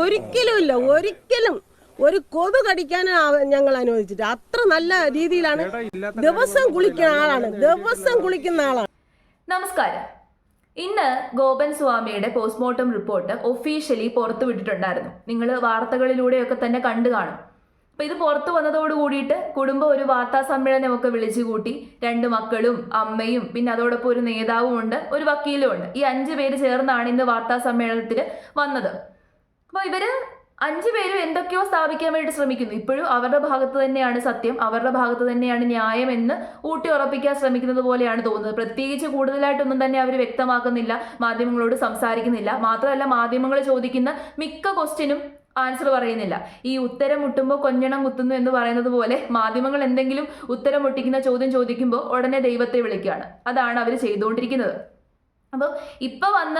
ഒരിക്കലും ഇല്ല ഒരിക്കലും. ഒരു കൊതു കടിക്കാൻ ഞങ്ങൾ അനുവദിച്ചിട്ട്. അത്ര നല്ല രീതിയിലാണ് ദിവസം കുളിക്കുന്ന ആളാണ്. ദിവസം കുളിക്കുന്ന ആളാണ്. നമസ്കാരം. ഇന്ന് ഗോപൻ സ്വാമിയുടെ പോസ്റ്റ്മോർട്ടം റിപ്പോർട്ട് ഒഫീഷ്യലി പുറത്തുവിട്ടിട്ടുണ്ടായിരുന്നു നിങ്ങൾ വാർത്തകളിലൂടെയൊക്കെ തന്നെ കണ്ടു കാണും. അപ്പൊ ഇത് പുറത്തു വന്നതോട് കൂടിയിട്ട് കുടുംബം ഒരു വാർത്താ സമ്മേളനമൊക്കെ വിളിച്ചു കൂട്ടി. രണ്ട് മക്കളും അമ്മയും പിന്നെ അതോടൊപ്പം ഒരു നേതാവും ഉണ്ട് ഒരു വക്കീലും ഉണ്ട് ഈ അഞ്ചു പേര് ചേർന്നാണ് ഇന്ന് വാർത്താ സമ്മേളനത്തിൽ വന്നത്. അപ്പോൾ ഇവർ അഞ്ചു പേരും എന്തൊക്കെയോ സ്ഥാപിക്കാൻ വേണ്ടി ശ്രമിക്കുന്നു. ഇപ്പോഴും അവരുടെ ഭാഗത്ത് തന്നെയാണ് സത്യം. അവരുടെ ഭാഗത്ത് തന്നെയാണ് ന്യായം എന്ന് ഊട്ടി ഉറപ്പിക്കാൻ ശ്രമിക്കുന്നത് പോലെയാണ് തോന്നുന്നത്. പ്രത്യേകിച്ച് കൂടുതലായിട്ടൊന്നും തന്നെ അവർ വ്യക്തമാക്കുന്നില്ല. മാധ്യമങ്ങളോട് സംസാരിക്കുന്നില്ല. മാത്രമല്ല മാധ്യമങ്ങൾ ചോദിക്കുന്ന മിക്ക ക്വസ്റ്റ്യനും ആൻസർ പറയുന്നില്ല. ഈ ഉത്തരം മുട്ടുമ്പോൾ കൊഞ്ഞണം കുത്തുന്നു എന്ന് പറയുന്നത് പോലെ മാധ്യമങ്ങൾ എന്തെങ്കിലും ഉത്തരം മുട്ടിക്കുന്ന ചോദ്യം ചോദിക്കുമ്പോൾ ഉടനെ ദൈവത്തെ വിളിക്കുകയാണ്. അതാണ് അവർ ചെയ്തുകൊണ്ടിരിക്കുന്നത്. അപ്പോൾ ഇപ്പൊ വന്ന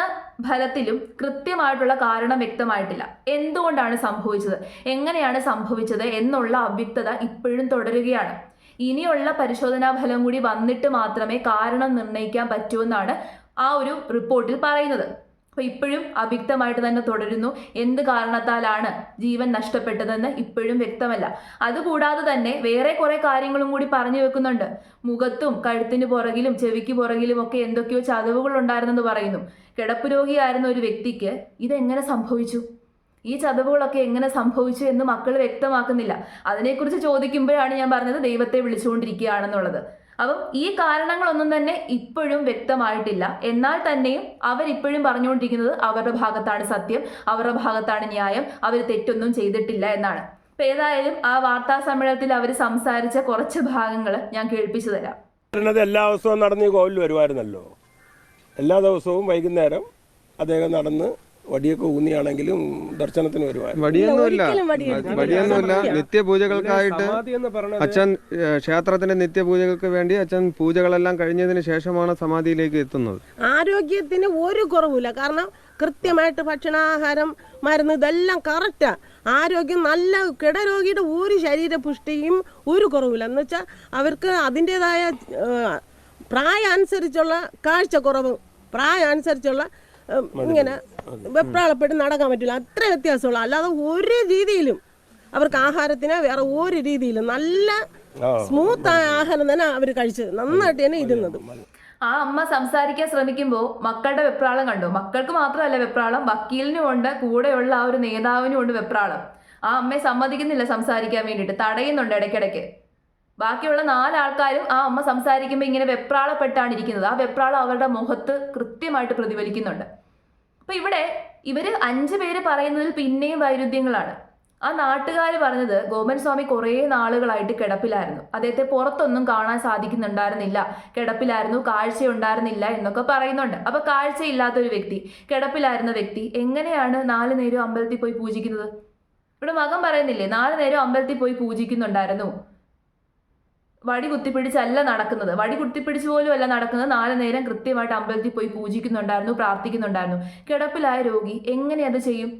ഫലത്തിലും കൃത്യമായിട്ടുള്ള കാരണം വ്യക്തമായിട്ടില്ല. എന്തുകൊണ്ടാണ് സംഭവിച്ചത്? എങ്ങനെയാണ് സംഭവിച്ചത് എന്നുള്ള അവ്യക്തത ഇപ്പോഴും തുടരുകയാണ്. ഇനിയുള്ള പരിശോധനാ ഫലം കൂടി വന്നിട്ട് മാത്രമേ കാരണം നിർണയിക്കാൻ പറ്റൂ എന്നാണ് ആ ഒരു റിപ്പോർട്ടിൽ പറയുന്നത്. അപ്പൊ ഇപ്പോഴും അവ്യക്തമായിട്ട് തന്നെ തുടരുന്നു. എന്ത് കാരണത്താലാണ് ജീവൻ നഷ്ടപ്പെട്ടതെന്ന് ഇപ്പോഴും വ്യക്തമല്ല. അതുകൂടാതെ തന്നെ വേറെ കുറെ കാര്യങ്ങളും കൂടി പറഞ്ഞു വെക്കുന്നുണ്ട്. മുഖത്തും കഴുത്തിന് പുറകിലും ചെവിക്ക് പുറകിലും ഒക്കെ എന്തൊക്കെയോ ചതവുകൾ ഉണ്ടായിരുന്നെന്ന് പറയുന്നു. കിടപ്പ് രോഗിയായിരുന്ന ഒരു വ്യക്തിക്ക് ഇതെങ്ങനെ സംഭവിച്ചു? ഈ ചതവുകളൊക്കെ എങ്ങനെ സംഭവിച്ചു എന്ന് മക്കൾ വ്യക്തമാക്കുന്നില്ല. അതിനെക്കുറിച്ച് ചോദിക്കുമ്പോഴാണ് ഞാൻ പറഞ്ഞത് ദൈവത്തെ വിളിച്ചുകൊണ്ടിരിക്കുകയാണെന്നുള്ളത്. അപ്പം ഈ കാരണങ്ങളൊന്നും തന്നെ ഇപ്പോഴും വ്യക്തമായിട്ടില്ല. എന്നാൽ തന്നെയും അവരിപ്പോഴും പറഞ്ഞുകൊണ്ടിരിക്കുന്നത് അവരുടെ ഭാഗത്താണ് സത്യം അവരുടെ ഭാഗത്താണ് ന്യായം അവർ തെറ്റൊന്നും ചെയ്തിട്ടില്ല എന്നാണ്. അപ്പൊ ഏതായാലും ആ വാർത്താ സമ്മേളനത്തിൽ അവർ സംസാരിച്ച കുറച്ച് ഭാഗങ്ങൾ ഞാൻ കേൾപ്പിച്ചു തരാം. എല്ലാ ദിവസവും നടന്ന് ഈ കോവിലിൽ വരുമായിരുന്നല്ലോ. എല്ലാ ദിവസവും വൈകുന്നേരം അദ്ദേഹം നടന്ന് വടിയൊക്കെ ഊന്നിയാണെങ്കിലും ദർശനത്തിന് വരുമായിരുന്നു വടിയൊന്നുമില്ല വടിയൊന്നുമില്ല. നിത്യപൂജകൾക്കായിട്ട് സമാധി എന്ന് പറയുന്നത് അച്ഛൻ ക്ഷേത്രത്തിന്റെ നിത്യപൂജകൾക്ക് വേണ്ടി അച്ഛൻ പൂജകളെല്ലാം കഴിഞ്ഞതിന് ശേഷമാണ് സമാധിയിലേക്ക് എത്തുന്നത്. ആരോഗ്യത്തിന് ഒരു കുറവില്ല കാരണം കൃത്യമായിട്ട് ഭക്ഷണാഹാരം മരുന്ന് ഇതെല്ലാം കറക്റ്റാ ആരോഗ്യം നല്ല കിടരോഗിയുടെ ഒരു ശരീരപുഷ്ടിയും ഒരു കുറവില്ല എന്ന് വെച്ചാൽ അവർക്ക് അതിന്റെതായ പ്രായം അനുസരിച്ചുള്ള കാഴ്ചക്കുറവ് പ്രായം അനുസരിച്ചുള്ള ഇങ്ങനെ വെപ്രാളപ്പെട്ട് നടക്കാൻ പറ്റില്ല. അത്ര വ്യത്യാസമുള്ള. അല്ലാതെ ഒരു രീതിയിലും അവർക്ക് ആഹാരത്തിന് വേറെ ഒരു രീതിയിലും നല്ല സ്മൂത്ത് ആയ ആഹാരം തന്നെ അവർ കഴിച്ചത് നന്നായിട്ട് തന്നെ ഇരുന്നത്. ആ അമ്മ സംസാരിക്കാൻ ശ്രമിക്കുമ്പോൾ മക്കളുടെ വെപ്രാളം കണ്ടു? മക്കൾക്ക് മാത്രമല്ല വെപ്രാളം വക്കീലിനും ഉണ്ട് കൂടെയുള്ള ആ ഒരു നേതാവിനും ഉണ്ട് വെപ്രാളം. ആ അമ്മയെ സമ്മതിക്കുന്നില്ല സംസാരിക്കാൻ വേണ്ടിയിട്ട്. തടയുന്നുണ്ട് ഇടയ്ക്കിടയ്ക്ക്. ബാക്കിയുള്ള നാലാൾക്കാരും ആ അമ്മ സംസാരിക്കുമ്പോൾ ഇങ്ങനെ വെപ്രാളപ്പെട്ടാണ് ഇരിക്കുന്നത് ആ വെപ്രാളം അവരുടെ മുഖത്ത് കൃത്യമായിട്ട് പ്രതിഫലിക്കുന്നുണ്ട്. അപ്പൊ ഇവിടെ ഇവർ അഞ്ച് പേര് പറയുന്നതിൽ പിന്നെയും വൈരുദ്ധ്യങ്ങളാണ്. ആ നാട്ടുകാർ പറഞ്ഞത് ഗോപൻ സ്വാമി കുറേ നാളുകളായിട്ട് കിടപ്പിലായിരുന്നു. അദ്ദേഹത്തെ പുറത്തൊന്നും കാണാൻ സാധിക്കുന്നുണ്ടായിരുന്നില്ല. കിടപ്പിലായിരുന്നു കാഴ്ച ഉണ്ടായിരുന്നില്ല എന്നൊക്കെ പറയുന്നുണ്ട്. അപ്പോൾ കാഴ്ചയില്ലാത്ത ഒരു വ്യക്തി കിടപ്പിലായിരുന്ന വ്യക്തി എങ്ങനെയാണ് നാല് നേരം അമ്പലത്തിൽ പോയി പൂജിക്കുന്നത്? ഇവിടെ മകൻ പറയുന്നില്ലേ നാല് നേരം അമ്പലത്തിൽ പോയി പൂജിക്കുന്നുണ്ടായിരുന്നു. വടി കുത്തിപ്പിടിച്ചല്ല നടക്കുന്നത്. വടി കുത്തിപ്പിടിച്ച് പോലും അല്ല നടക്കുന്നത്. നാല് നേരം കൃത്യമായിട്ട് അമ്പലത്തിൽ പോയി പൂജിക്കുന്നുണ്ടായിരുന്നു പ്രാർത്ഥിക്കുന്നുണ്ടായിരുന്നു. കിടപ്പിലായ രോഗി എങ്ങനെ അത് ചെയ്യും?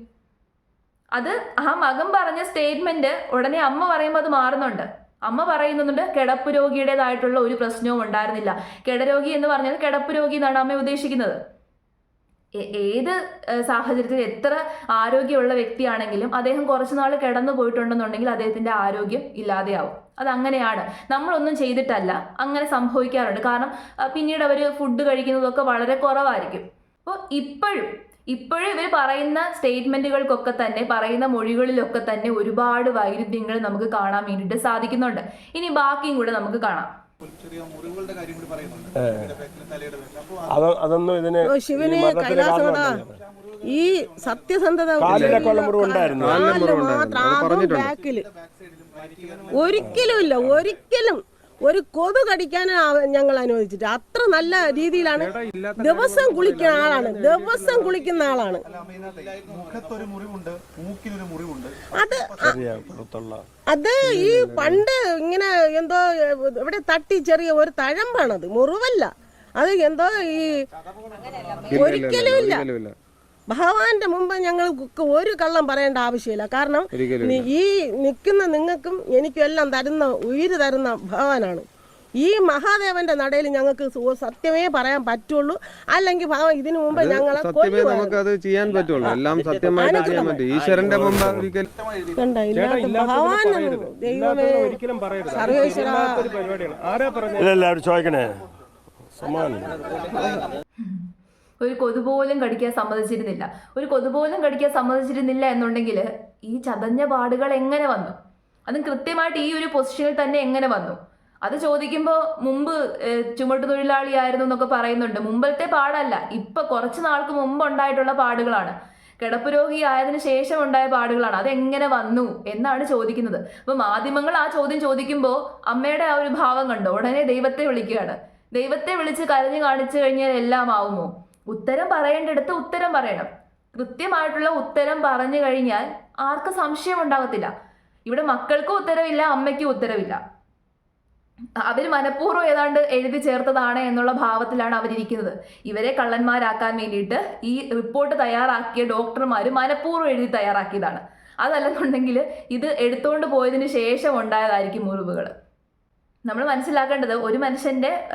അത് ആ മകൻ പറഞ്ഞ സ്റ്റേറ്റ്മെന്റ് ഉടനെ അമ്മ പറയുമ്പോൾ അത് മാറുന്നുണ്ട്. അമ്മ പറയുന്നുണ്ട് കിടപ്പ് രോഗിയുടേതായിട്ടുള്ള ഒരു പ്രശ്നവും ഉണ്ടായിരുന്നില്ല. കിടരോഗി എന്ന് പറഞ്ഞാൽ കിടപ്പ് രോഗി എന്നാണ് അമ്മ ഉദ്ദേശിക്കുന്നത്. ഏത് സാഹചര്യത്തിൽ എത്ര ആരോഗ്യമുള്ള വ്യക്തിയാണെങ്കിലും അദ്ദേഹം കുറച്ചുനാൾ കിടന്നു പോയിട്ടുണ്ടെന്നുണ്ടെങ്കിൽ അദ്ദേഹത്തിന്റെ ആരോഗ്യം ഇല്ലാതെയാവും. അത് അങ്ങനെയാണ് നമ്മളൊന്നും ചെയ്തിട്ടല്ല. അങ്ങനെ സംഭവിക്കാറുണ്ട്. കാരണം പിന്നീട് അവർ ഫുഡ് കഴിക്കുന്നതൊക്കെ വളരെ കുറവായിരിക്കും. അപ്പോൾ ഇപ്പോഴും ഇപ്പോഴും ഇവർ പറയുന്ന സ്റ്റേറ്റ്മെന്റുകൾക്കൊക്കെ തന്നെ പറയുന്ന മൊഴികളിലൊക്കെ തന്നെ ഒരുപാട് വൈരുദ്ധ്യങ്ങൾ നമുക്ക് കാണാൻ വേണ്ടിയിട്ട് സാധിക്കുന്നുണ്ട്. ഇനി ബാക്കിയും കൂടെ നമുക്ക് കാണാം. അതൊന്നും ഇതിന് ശിവന് ഈ സത്യസന്ധത കാലിലൊക്കെ മുറിവുണ്ടായിരുന്നു. കാലിൽ മുറിവുണ്ടായിരുന്നു. മാത്രം അത് അതും പറഞ്ഞിട്ടുണ്ട്. ബാക്കിൽ back side ലും വരിക്കാനും ഒരിക്കലും. ഇല്ല ഒരിക്കലും ഒരു കൊതു കടിക്കാൻ ഞങ്ങൾ അനുവദിച്ചിട്ട്. അത്ര നല്ല രീതിയിലാണ് ദിവസം കുളിക്കുന്ന ആളാണ്. ദിവസം കുളിക്കുന്ന ആളാണ്. അത് അത് ഈ പണ്ട് ഇങ്ങനെ എന്തോ ഇവിടെ തട്ടി ചെറിയ ഒരു തഴമ്പാണത്. മുറിവല്ല. അത് എന്തോ ഈ ഒരിക്കലും ഇല്ല ഒരിക്കലുമില്ല. ഭഗവാന്റെ മുമ്പ് ഞങ്ങൾ ഒരു കള്ളം പറയേണ്ട ആവശ്യമില്ല. കാരണം ഈ നിൽക്കുന്ന നിങ്ങൾക്കും എനിക്കും എല്ലാം തരുന്ന ഉയിര് തരുന്ന ഭഗവാനാണ്. ഈ മഹാദേവന്റെ നടയിൽ ഞങ്ങൾക്ക് സത്യമേ പറയാൻ പറ്റുള്ളൂ. അല്ലെങ്കിൽ ഭാവം ഇതിനു മുമ്പ് ഞങ്ങളെ സത്യമേ നമുക്ക് അത് ചെയ്യാൻ പറ്റുള്ളൂ. എല്ലാം സത്യമായിട്ട് ചെയ്യാൻ പറ്റും. ഈശ്വരന്റെ മുമ്പ് ഭഗവാൻ എല്ലാവരും ചോദിക്കണേ. സമാനം ഒരു കൊതു പോലും കടിക്കാൻ സമ്മതിച്ചിരുന്നില്ല. ഒരു കൊതു പോലും കടിക്കാൻ സമ്മതിച്ചിരുന്നില്ല എന്നുണ്ടെങ്കിൽ ഈ ചതഞ്ഞ പാടുകൾ എങ്ങനെ വന്നു? അതും കൃത്യമായിട്ട് ഈ ഒരു പൊസിഷനിൽ തന്നെ എങ്ങനെ വന്നു? അത് ചോദിക്കുമ്പോൾ മുമ്പ് ചുമട്ട് തൊഴിലാളിയായിരുന്നു എന്നൊക്കെ പറയുന്നുണ്ട്. മുമ്പത്തെ പാടല്ല ഇപ്പൊ കുറച്ച് നാൾക്ക് മുമ്പ് ഉണ്ടായിട്ടുള്ള പാടുകളാണ്. കിടപ്പ് ആയതിന് ശേഷം ഉണ്ടായ പാടുകളാണ്. അതെങ്ങനെ വന്നു എന്നാണ് ചോദിക്കുന്നത്. അപ്പൊ മാധ്യമങ്ങൾ ആ ചോദ്യം ചോദിക്കുമ്പോൾ അമ്മയുടെ ആ ഒരു ഭാവം കണ്ടോ? ഉടനെ ദൈവത്തെ വിളിക്കുകയാണ്. ദൈവത്തെ വിളിച്ച് കരഞ്ഞു കാണിച്ചു കഴിഞ്ഞാൽ എല്ലാം ആവുമോ? ഉത്തരം പറയേണ്ടടുത്ത് ഉത്തരം പറയണം. കൃത്യമായിട്ടുള്ള ഉത്തരം പറഞ്ഞു കഴിഞ്ഞാൽ ആർക്കും സംശയം ഉണ്ടാകത്തില്ല ഇവിടെ മക്കൾക്കും ഉത്തരവില്ല അമ്മയ്ക്കും ഉത്തരവില്ല. അവർ മനഃപൂർവം ഏതാണ്ട് എഴുതി ചേർത്തതാണ് എന്നുള്ള ഭാവത്തിലാണ് അവരിരിക്കുന്നത്. ഇവരെ കള്ളന്മാരാക്കാൻ വേണ്ടിയിട്ട് ഈ റിപ്പോർട്ട് തയ്യാറാക്കിയ ഡോക്ടർമാർ മനഃപൂർവം എഴുതി തയ്യാറാക്കിയതാണ്. അതല്ലെന്നുണ്ടെങ്കിൽ ഇത് എടുത്തുകൊണ്ട് പോയതിന് ശേഷം ഉണ്ടായതായിരിക്കും മുറിവുകൾ നമ്മൾ മനസ്സിലാക്കേണ്ടത് ഒരു മനുഷ്യന്റെ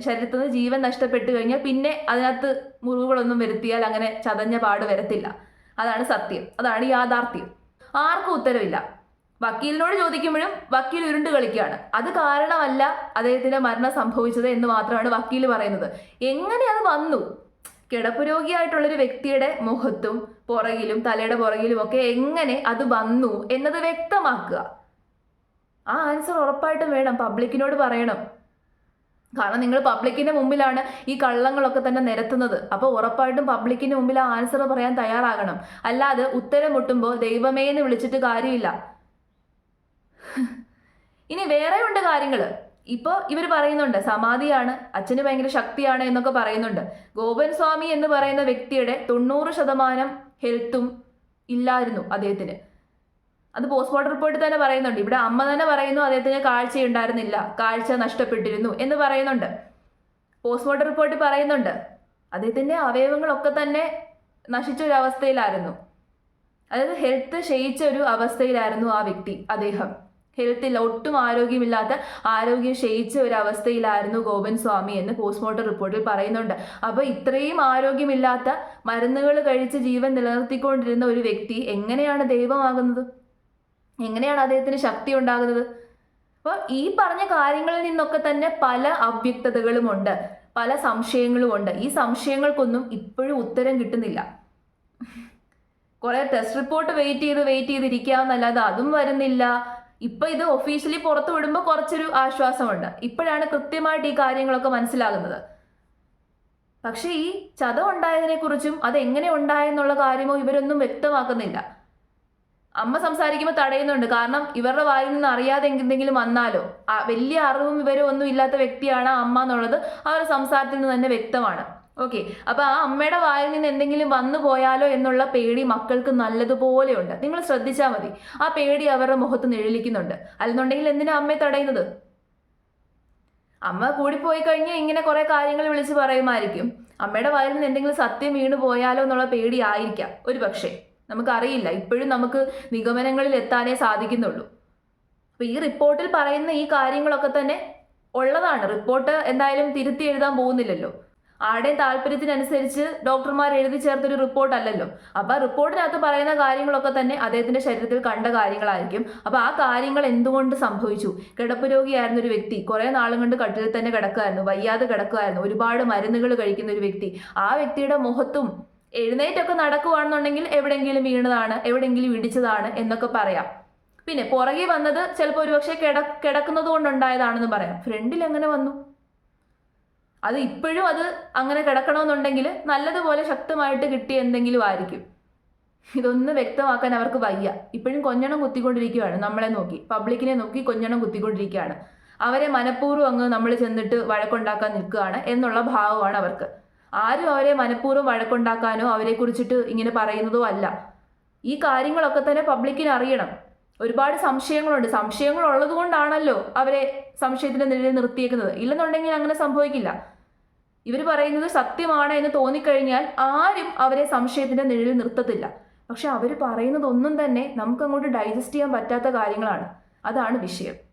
ശരീരത്തിൽ നിന്ന് ജീവൻ നഷ്ടപ്പെട്ടു കഴിഞ്ഞാൽ പിന്നെ അതിനകത്ത് മുറിവുകളൊന്നും വരുത്തിയാൽ അങ്ങനെ ചതഞ്ഞ പാട് വരത്തില്ല. അതാണ് സത്യം. അതാണ് യാഥാർത്ഥ്യം. ആർക്കും ഉത്തരവില്ല. വക്കീലിനോട് ചോദിക്കുമ്പോഴും വക്കീൽ ഉരുണ്ട് കളിക്കുകയാണ്. അത് കാരണമല്ല അദ്ദേഹത്തിന്റെ മരണം സംഭവിച്ചത് എന്ന് മാത്രമാണ് വക്കീൽ പറയുന്നത്. എങ്ങനെ അത് വന്നു? കിടപ്പ് രോഗിയായിട്ടുള്ളൊരു വ്യക്തിയുടെ മുഖത്തും പുറകിലും തലയുടെ പുറകിലും ഒക്കെ എങ്ങനെ അത് വന്നു എന്നത് വ്യക്തമാക്കുക. ആ ആൻസർ ഉറപ്പായിട്ടും വേണം. പബ്ലിക്കിനോട് പറയണം. കാരണം നിങ്ങൾ പബ്ലിക്കിന്റെ മുമ്പിലാണ് ഈ കള്ളങ്ങളൊക്കെ തന്നെ നിരത്തുന്നത്. അപ്പോൾ ഉറപ്പായിട്ടും പബ്ലിക്കിന്റെ മുമ്പിൽ ആ ആൻസർ പറയാൻ തയ്യാറാകണം. അല്ലാതെ ഉത്തരം മുട്ടുമ്പോൾ ദൈവമേ എന്ന് വിളിച്ചിട്ട് കാര്യമില്ല. ഇനി വേറെ ഉണ്ട് കാര്യങ്ങൾ ഇപ്പോൾ ഇവർ പറയുന്നുണ്ട് സമാധിയാണ് അച്ഛന് ഭയങ്കര ശക്തിയാണ് എന്നൊക്കെ പറയുന്നുണ്ട്. ഗോപൻ സ്വാമി എന്ന് പറയുന്ന വ്യക്തിയുടെ തൊണ്ണൂറ് ശതമാനം ഹെൽത്തും ഇല്ലായിരുന്നു അദ്ദേഹത്തിന്. അത് പോസ്റ്റ്മോർട്ടം റിപ്പോർട്ടിൽ തന്നെ പറയുന്നുണ്ട്. ഇവിടെ അമ്മ തന്നെ പറയുന്നു അദ്ദേഹത്തിന് കാഴ്ചയുണ്ടായിരുന്നില്ല കാഴ്ച നഷ്ടപ്പെട്ടിരുന്നു എന്ന് പറയുന്നുണ്ട്. പോസ്റ്റ്മോർട്ടം റിപ്പോർട്ടിൽ പറയുന്നുണ്ട്. അദ്ദേഹത്തിന്റെ അവയവങ്ങളൊക്കെ തന്നെ നശിച്ച ഒരു അവസ്ഥയിലായിരുന്നു അതായത് ഹെൽത്ത് ക്ഷയിച്ച ഒരു അവസ്ഥയിലായിരുന്നു ആ വ്യക്തി അദ്ദേഹം. ഹെൽത്തിൽ ഒട്ടും ആരോഗ്യമില്ലാത്ത ആരോഗ്യം ക്ഷയിച്ച ഒരു അവസ്ഥയിലായിരുന്നു ഗോപൻ സ്വാമി എന്ന് പോസ്റ്റ്മോർട്ടം റിപ്പോർട്ടിൽ പറയുന്നുണ്ട്. അപ്പോൾ ഇത്രയും ആരോഗ്യമില്ലാത്ത മരുന്നുകൾ കഴിച്ച് ജീവൻ നിലനിർത്തിക്കൊണ്ടിരുന്ന ഒരു വ്യക്തി എങ്ങനെയാണ് ദൈവമാകുന്നത്? എങ്ങനെയാണ് അദ്ദേഹത്തിന് ശക്തി ഉണ്ടാകുന്നത്? അപ്പോൾ ഈ പറഞ്ഞ കാര്യങ്ങളിൽ നിന്നൊക്കെ തന്നെ പല അവ്യക്തതകളുമുണ്ട് പല സംശയങ്ങളും ഉണ്ട് ഈ സംശയങ്ങൾക്കൊന്നും ഇപ്പോഴും ഉത്തരം കിട്ടുന്നില്ല. കുറേ ടെസ്റ്റ് റിപ്പോർട്ട് വെയിറ്റ് ചെയ്ത് വെയിറ്റ് ചെയ്തിരിക്കാമെന്നല്ലാതെ അതും വരുന്നില്ല. ഇപ്പൊ ഇത് ഒഫീഷ്യലി പുറത്തു വിടുമ്പോൾ കുറച്ചൊരു ആശ്വാസമുണ്ട്. ഇപ്പോഴാണ് കൃത്യമായിട്ട് ഈ കാര്യങ്ങളൊക്കെ മനസ്സിലാകുന്നത്. പക്ഷേ ഈ ചതം ഉണ്ടായതിനെക്കുറിച്ചും അത് എങ്ങനെ ഉണ്ടായെന്നുള്ള കാര്യമോ ഇവരൊന്നും വ്യക്തമാക്കുന്നില്ല. അമ്മ സംസാരിക്കുമ്പോൾ തടയുന്നുണ്ട്. കാരണം ഇവരുടെ വായിൽ നിന്ന് അറിയാതെ എന്തെങ്കിലും വന്നാലോ? വലിയ അറിവും വിവരവും ഒന്നും ഇല്ലാത്ത വ്യക്തിയാണ് അമ്മ എന്നുള്ളത് അവരുടെ സംസാരത്തിൽ നിന്ന് തന്നെ വ്യക്തമാണ്. ഓക്കെ. അപ്പൊ ആ അമ്മയുടെ വായിൽ നിന്ന് എന്തെങ്കിലും വന്നു പോയാലോ എന്നുള്ള പേടി മക്കൾക്ക് നല്ലതുപോലെ ഉണ്ട് നിങ്ങൾ ശ്രദ്ധിച്ചാൽ മതി. ആ പേടി അവരുടെ മുഖത്ത് നിഴലിക്കുന്നുണ്ട്. അല്ലെന്നുണ്ടെങ്കിൽ എന്തിനാ അമ്മയെ തടയുന്നത്? അമ്മ കൂടിപ്പോയി കഴിഞ്ഞാൽ ഇങ്ങനെ കുറെ കാര്യങ്ങൾ വിളിച്ച് പറയുമായിരിക്കും. അമ്മയുടെ വായിൽ നിന്ന് എന്തെങ്കിലും സത്യം വീണു പോയാലോ എന്നുള്ള പേടി ആയിരിക്കാം. ഒരു പക്ഷേ നമുക്കറിയില്ല. ഇപ്പോഴും നമുക്ക് നിഗമനങ്ങളിൽ എത്താനേ സാധിക്കുന്നുള്ളൂ. അപ്പൊ ഈ റിപ്പോർട്ടിൽ പറയുന്ന ഈ കാര്യങ്ങളൊക്കെ തന്നെ ഉള്ളതാണ്. റിപ്പോർട്ട് എന്തായാലും തിരുത്തി എഴുതാൻ പോകുന്നില്ലല്ലോ. ആരുടെയും താല്പര്യത്തിനനുസരിച്ച് ഡോക്ടർമാർ എഴുതി ചേർത്തൊരു റിപ്പോർട്ട് അല്ലല്ലോ അപ്പൊ ആ റിപ്പോർട്ടിനകത്ത് പറയുന്ന കാര്യങ്ങളൊക്കെ തന്നെ അദ്ദേഹത്തിന്റെ ശരീരത്തിൽ കണ്ട കാര്യങ്ങളായിരിക്കും. അപ്പോൾ ആ കാര്യങ്ങൾ എന്തുകൊണ്ട് സംഭവിച്ചു? കിടപ്പ് രോഗിയായിരുന്ന ഒരു വ്യക്തി കുറേ നാളും കൊണ്ട് കട്ടിലിൽ തന്നെ കിടക്കുമായിരുന്നു വയ്യാതെ കിടക്കുമായിരുന്നു ഒരുപാട് മരുന്നുകൾ കഴിക്കുന്ന ഒരു വ്യക്തി. ആ വ്യക്തിയുടെ മുഖത്തും എഴുന്നേറ്റൊക്കെ നടക്കുവാണെന്നുണ്ടെങ്കിൽ എവിടെയെങ്കിലും വീണതാണ് എവിടെയെങ്കിലും ഇടിച്ചതാണ് എന്നൊക്കെ പറയാം. പിന്നെ പുറകെ വന്നത് ചിലപ്പോൾ ഒരുപക്ഷെ കിട കിടക്കുന്നത് കൊണ്ടുണ്ടായതാണെന്ന് പറയാം. ഫ്രണ്ടിൽ എങ്ങനെ വന്നു? അത് ഇപ്പോഴും അത് അങ്ങനെ കിടക്കണമെന്നുണ്ടെങ്കിൽ നല്ലതുപോലെ ശക്തമായിട്ട് കിട്ടിയ എന്തെങ്കിലും ആയിരിക്കും. ഇതൊന്ന് വ്യക്തമാക്കാൻ അവർക്ക് വയ്യ. ഇപ്പോഴും കൊഞ്ഞണം കുത്തിക്കൊണ്ടിരിക്കുകയാണ് നമ്മളെ നോക്കി പബ്ലിക്കിനെ നോക്കി കൊഞ്ഞണം കുത്തിക്കൊണ്ടിരിക്കുകയാണ്. അവരെ മനഃപൂർവം അങ്ങ് നമ്മൾ ചെന്നിട്ട് വഴക്കുണ്ടാക്കാൻ നിൽക്കുകയാണ് എന്നുള്ള ഭാവമാണ് അവർക്ക്. ആരും അവരെ മനഃപൂർവം വഴക്കുണ്ടാക്കാനോ അവരെ കുറിച്ചിട്ട് ഇങ്ങനെ പറയുന്നതോ അല്ല. ഈ കാര്യങ്ങളൊക്കെ തന്നെ പബ്ലിക്കിന് അറിയണം. ഒരുപാട് സംശയങ്ങളുണ്ട്. സംശയങ്ങൾ ഉള്ളത് കൊണ്ടാണല്ലോ അവരെ സംശയത്തിന്റെ നിലയിൽ നിർത്തിയേക്കുന്നത്. ഇല്ലെന്നുണ്ടെങ്കിൽ അങ്ങനെ സംഭവിക്കില്ല. ഇവർ പറയുന്നത് സത്യമാണ് എന്ന് തോന്നിക്കഴിഞ്ഞാൽ ആരും അവരെ സംശയത്തിന്റെ നിഴലിൽ നിർത്തത്തില്ല. പക്ഷെ അവർ പറയുന്നതൊന്നും തന്നെ നമുക്ക് അങ്ങോട്ട് ഡൈജസ്റ്റ് ചെയ്യാൻ പറ്റാത്ത കാര്യങ്ങളാണ്. അതാണ് വിഷയം.